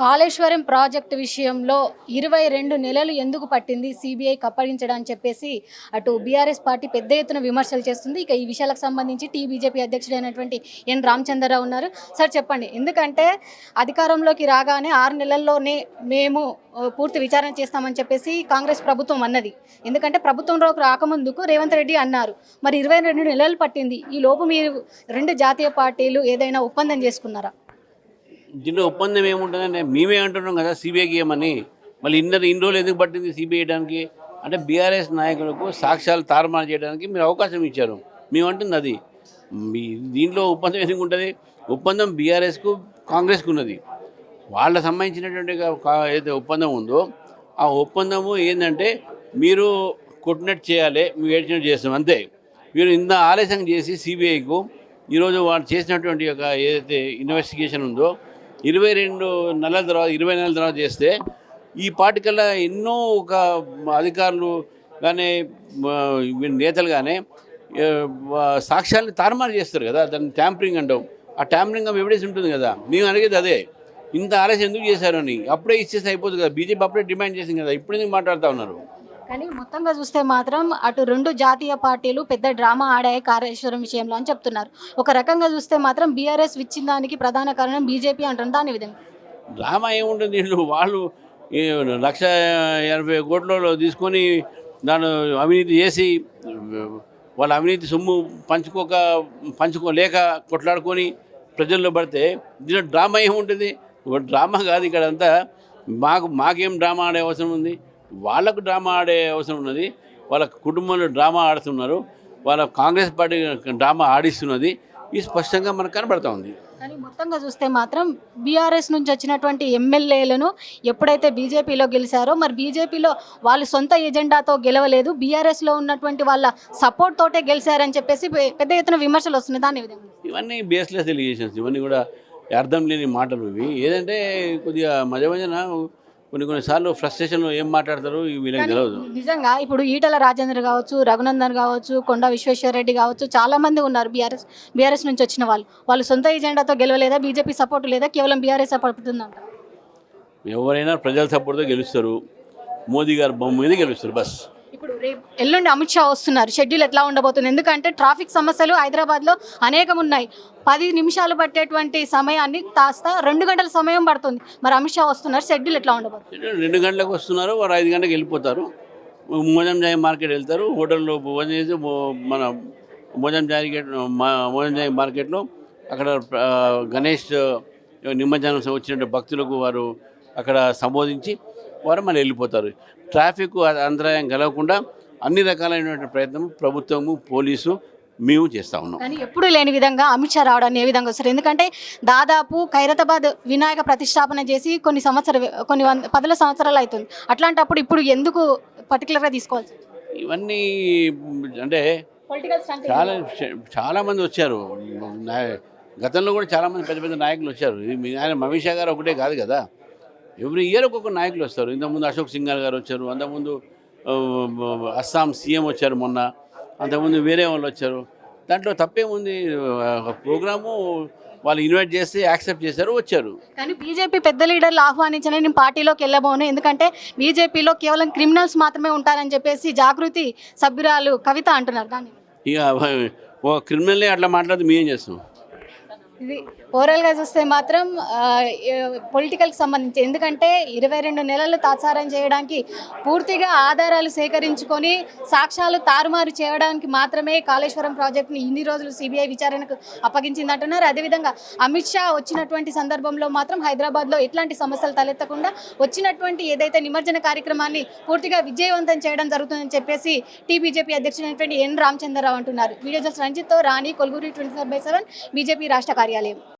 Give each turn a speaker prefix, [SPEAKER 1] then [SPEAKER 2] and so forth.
[SPEAKER 1] Kaleshwaram project విషయంలో ఇరవై రెండు నెలలు ఎందుకు పట్టింది? సిబిఐ కప్పగించడం అని చెప్పేసి అటు బీఆర్ఎస్ పార్టీ పెద్ద ఎత్తున విమర్శలు చేస్తుంది. ఇక ఈ విషయాలకు సంబంధించి టీ బీజేపీ అధ్యక్షుడైనటువంటి ఎన్ రామచంద్రరావు ఉన్నారు. సార్ చెప్పండి. ఎందుకంటే అధికారంలోకి రాగానే ఆరు నెలల్లోనే మేము పూర్తి విచారణ చేస్తామని చెప్పేసి కాంగ్రెస్ ప్రభుత్వం అన్నది. ఎందుకంటే ప్రభుత్వంలోకి రాకముందుకు రేవంత్ రెడ్డి అన్నారు. మరి ఇరవై రెండు నెలలు పట్టింది. ఈ లోపు మీరు రెండు జాతీయ పార్టీలు ఏదైనా ఒప్పందం చేసుకున్నారా?
[SPEAKER 2] దీంట్లో ఒప్పందం ఏముంటుందంటే మేమే అంటున్నాం కదా సిబిఐకి ఏమని. మళ్ళీ ఇన్న ఇన్ని రోజులు ఎందుకు పట్టింది సిబిఐ చేయడానికి? అంటే బీఆర్ఎస్ నాయకులకు సాక్ష్యాలు తారుమారు చేయడానికి మీరు అవకాశం ఇచ్చారు. మేమంటుంది అది. మీ దీంట్లో ఒప్పందం ఎందుకు ఉంటుంది? ఒప్పందం బీఆర్ఎస్కు కాంగ్రెస్కు ఉన్నది. వాళ్ళ సంబంధించినటువంటి ఏదైతే ఒప్పందం ఉందో ఆ ఒప్పందము ఏంటంటే మీరు కొట్టినట్టు చేయాలి మేము ఏడ్చినట్టు చేస్తాం అంతే. మీరు ఇంత ఆలస్యం చేసి సిబిఐకు ఈరోజు వాళ్ళు చేసినటువంటి ఒక ఏదైతే ఇన్వెస్టిగేషన్ ఉందో ఇరవై రెండు నెలల తర్వాత ఇరవై నెలల తర్వాత చేస్తే ఈ పార్టికల్లా ఎన్నో ఒక అధికారులు కానీ నేతలు కానీ సాక్ష్యాన్ని తారుమారు చేస్తారు కదా దాన్ని ట్యాంపరింగ్ అంటాం. ఆ ట్యాంపరింగ్ ఆఫ్ ఎవిడెన్స్ ఉంటుంది కదా మేము అడిగేది అదే. ఇంత ఆలస్యం ఎందుకు చేశారు అని. అప్పుడే ఇచ్చేసి అయిపోతుంది కదా బీజేపీ అప్పుడే డిమాండ్ చేసింది కదా ఇప్పుడు ఎందుకు మాట్లాడుతూ ఉన్నారు?
[SPEAKER 1] కానీ మొత్తంగా చూస్తే మాత్రం అటు రెండు జాతీయ పార్టీలు పెద్ద డ్రామా ఆడాయి కాళేశ్వరం విషయంలో అని చెప్తున్నారు. ఒక రకంగా చూస్తే మాత్రం బీఆర్ఎస్ ఇచ్చిన దానికి ప్రధాన కారణం బీజేపీ అంటారు దాని విధంగా
[SPEAKER 2] డ్రామా ఏముంటుంది? వీళ్ళు వాళ్ళు లక్ష ఎనభై కోట్లలో తీసుకొని దాన్ని అవినీతి చేసి వాళ్ళ అవినీతి సొమ్ము పంచుకోక పంచుకోలేక కొట్లాడుకొని ప్రజల్లో పడితే దీని డ్రామా ఏముంటుంది? ఒక డ్రామా కాదు ఇక్కడ అంతా మాకు మాకేం డ్రామా ఆడే అవసరం ఉంది? వాళ్ళకు డ్రామా ఆడే అవసరం ఉన్నది. వాళ్ళ కుటుంబంలో డ్రామా ఆడుతున్నారు. వాళ్ళ కాంగ్రెస్ పార్టీ డ్రామా ఆడిస్తున్నది. ఇది స్పష్టంగా మనకు కనబడతా ఉంది.
[SPEAKER 1] కానీ మొత్తంగా చూస్తే మాత్రం బీఆర్ఎస్ నుంచి వచ్చినటువంటి ఎమ్మెల్యేలను ఎప్పుడైతే బీజేపీలో గెలిచారో మరి బీజేపీలో వాళ్ళు సొంత ఎజెండాతో గెలవలేదు. బీఆర్ఎస్లో ఉన్నటువంటి వాళ్ళ సపోర్ట్ తోటే గెలిచారని చెప్పేసి పెద్ద ఎత్తున విమర్శలు వస్తున్నాయి. దాని విధంగా
[SPEAKER 2] ఇవన్నీ బేస్లెస్ ఎలిగేషన్స్ ఇవన్నీ కూడా అర్థం లేని మాటలు ఇవి. ఏదంటే కొద్దిగా మధ్య మధ్యన కొన్ని కొన్నిసార్లు ఫ్రస్ట్రేషన్లో ఏం మాట్లాడతారు వీళ్ళకి తెలియదు
[SPEAKER 1] నిజంగా ఇప్పుడు ఈటల రాజేందర్ కావచ్చు రఘునందన్ కావచ్చు కొండ విశ్వేశ్వరరెడ్డి కావచ్చు చాలా మంది ఉన్నారు బీఆర్ఎస్ బీఆర్ఎస్ నుంచి వచ్చిన వాళ్ళు. వాళ్ళు సొంత ఎజెండాతో గెలవలేదా? బీజేపీ సపోర్ట్ లేదా? కేవలం బీఆర్ఎస్ సపోర్ట్ ఉందంట
[SPEAKER 2] ఎవరైనా ప్రజల సపోర్ట్తో గెలుస్తారు. మోదీ గారు బొమ్మ మీద గెలుస్తారు. బస్.
[SPEAKER 1] రేపు ఎల్లుండి అమిత్ షా వస్తున్నారు. షెడ్యూల్ ఎట్లా ఉండబోతుంది? ఎందుకంటే ట్రాఫిక్ సమస్యలు హైదరాబాద్లో అనేకం ఉన్నాయి పది నిమిషాలు పట్టేటువంటి సమయాన్ని కాస్త రెండు గంటల సమయం పడుతుంది. మరి అమిత్ షా వస్తున్నారు. షెడ్యూల్ ఎట్లా ఉండబోతుంది?
[SPEAKER 2] రెండు గంటలకు వస్తున్నారు. వారు ఐదు గంటలకు వెళ్ళిపోతారు. మోజం జాయి మార్కెట్ వెళ్తారు. హోటల్లో భోజనం చేసి మన మోజం జాయి మోజం జాయి మార్కెట్లో అక్కడ గణేష్ నిమజ్జనం వచ్చినట్టు భక్తులకు వారు అక్కడ సంబోధించి వారు మళ్ళీ వెళ్ళిపోతారు. ట్రాఫిక్ అంతరాయం కలగకుండా అన్ని రకాలైనటువంటి ప్రయత్నం ప్రభుత్వము పోలీసు మేము చేస్తూ ఉన్నాం.
[SPEAKER 1] కానీ ఎప్పుడు లేని విధంగా అమిత్ షా రావడాన్ని ఏ విధంగా వస్తారు? ఎందుకంటే దాదాపు ఖైరతాబాద్ వినాయక ప్రతిష్టాపన చేసి కొన్ని సంవత్సరాలు కొన్ని వంద పదుల సంవత్సరాలు అవుతుంది అట్లాంటప్పుడు ఇప్పుడు ఎందుకు పర్టికులర్గా తీసుకోవాల్సి
[SPEAKER 2] ఇవన్నీ అంటే చాలా చాలా మంది వచ్చారు. గతంలో కూడా చాలా మంది పెద్ద పెద్ద నాయకులు వచ్చారు. ఆయన అమిత్ షా గారు ఒకటే కాదు కదా? ఎవ్రీ ఇయర్ ఒక్కొక్క నాయకులు వస్తారు. ఇంతకుముందు అశోక్ సింఘాల్ గారు వచ్చారు అంతకుముందు అస్సాం సీఎం వచ్చారు మొన్న అంతకుముందు వేరే వాళ్ళు వచ్చారు. దాంట్లో తప్పేముంది? ప్రోగ్రాము వాళ్ళు ఇన్వైట్ చేస్తే యాక్సెప్ట్ చేశారు వచ్చారు.
[SPEAKER 1] కానీ బీజేపీ పెద్ద లీడర్లు ఆహ్వానించని నేను పార్టీలోకి వెళ్ళబోను ఎందుకంటే బీజేపీలో కేవలం క్రిమినల్స్ మాత్రమే ఉంటారని చెప్పేసి జాగృతి సభ్యురాలు కవిత అంటున్నారు. దాన్ని
[SPEAKER 2] ఇక ఓ క్రిమినల్లే అట్లా మాట్లాడితే మేము ఏం చేస్తాం?
[SPEAKER 1] ఇది ఓవరాల్గా చూస్తే మాత్రం పొలిటికల్కి సంబంధించి ఎందుకంటే ఇరవై రెండు నెలలు తాత్సారం చేయడానికి పూర్తిగా ఆధారాలు సేకరించుకొని సాక్ష్యాలు తారుమారు చేయడానికి మాత్రమే కాళేశ్వరం ప్రాజెక్టుని ఇన్ని రోజులు సిబిఐ విచారణకు అప్పగించిందంటున్నారు. అదేవిధంగా అమిత్ షా వచ్చినటువంటి సందర్భంలో మాత్రం హైదరాబాద్లో ఎట్లాంటి సమస్యలు తలెత్తకుండా వచ్చినటువంటి ఏదైతే నిమజ్జన కార్యక్రమాన్ని పూర్తిగా విజయవంతం చేయడం జరుగుతుందని చెప్పేసి టీబీజేపీ అధ్యక్షుడైనటువంటి ఎన్ రామచంద్రరావు అంటున్నారు. Video journalist రంజిత్తో Rani Kolguri twenty four by seven BJP రాష్ట్ర కార్యాలయం